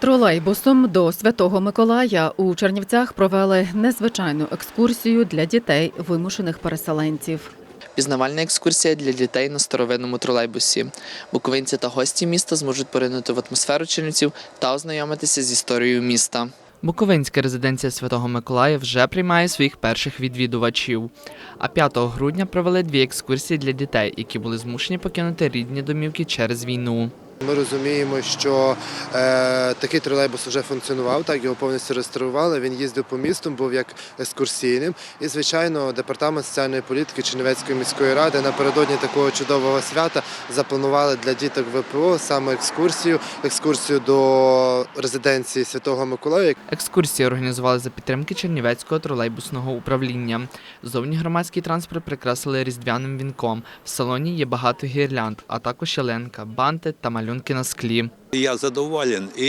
Тролейбусом до Святого Миколая у Чернівцях провели незвичайну екскурсію для дітей вимушених переселенців. Пізнавальна екскурсія для дітей на старовинному тролейбусі. Буковинці та гості міста зможуть поринути в атмосферу чернівців та ознайомитися з історією міста. Буковинська резиденція Святого Миколая вже приймає своїх перших відвідувачів. А 5 грудня провели дві екскурсії для дітей, які були змушені покинути рідні домівки через війну. Ми розуміємо, що е, такий тролейбус вже функціонував, так його повністю реставрували. Він їздив по місту, був як екскурсійним. І, звичайно, департамент соціальної політики Чернівецької міської ради напередодні такого чудового свята запланували для діток ВПО саме екскурсію, екскурсію до резиденції Святого Миколая. Екскурсії організували за підтримки Чернівецького тролейбусного управління. Зовні громадський транспорт прикрасили різдвяним вінком. В салоні є багато гірлянд, а також ялинка, банти та малюнки на склі. Я задоволен, і,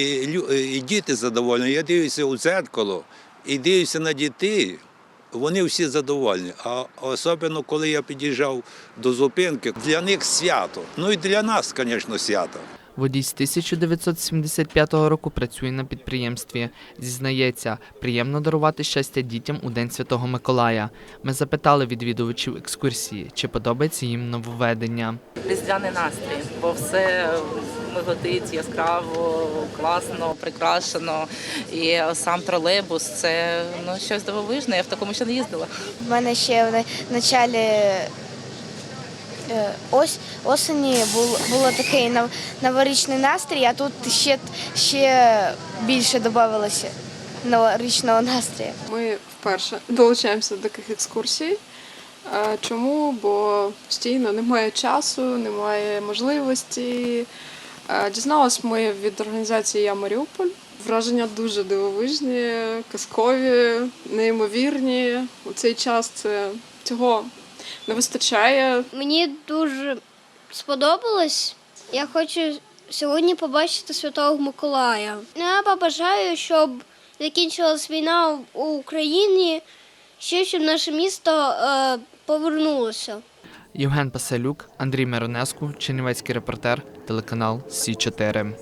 і діти задоволені. Я дивлюся у дзеркало і дивлюся на дітей. Вони всі задоволені, А особливо, коли я під'їжджав до зупинки, для них свято. Ну і для нас, звісно, свято. Водій з 1975 року працює на підприємстві. Зізнається, приємно дарувати щастя дітям у День Святого Миколая. Ми запитали відвідувачів екскурсії, чи подобається їм нововведення. різдвяний настрій, бо все миготить яскраво, класно, прикрашено. І сам тролейбус це ну щось дивовижне. Я в такому ще не їздила. У мене ще в началі ось осені було такий новорічний настрій, а тут ще, ще більше додавалося новорічного настрою. Ми вперше долучаємося до таких екскурсій. Е, Чому? Бо постійно немає часу, немає можливості. Е, Дізналась ми від організації Я Маріуполь. Враження дуже дивовижні, казкові, неймовірні. У цей час це цього не вистачає. Мені дуже сподобалось. Я хочу сьогодні побачити Святого Миколая. Я побажаю, щоб закінчилась війна у Україні, ще щоб наше місто е, повернулося. Євген Паселюк, Андрій Миронеску, Чернівецький репортер, телеканал Сі 4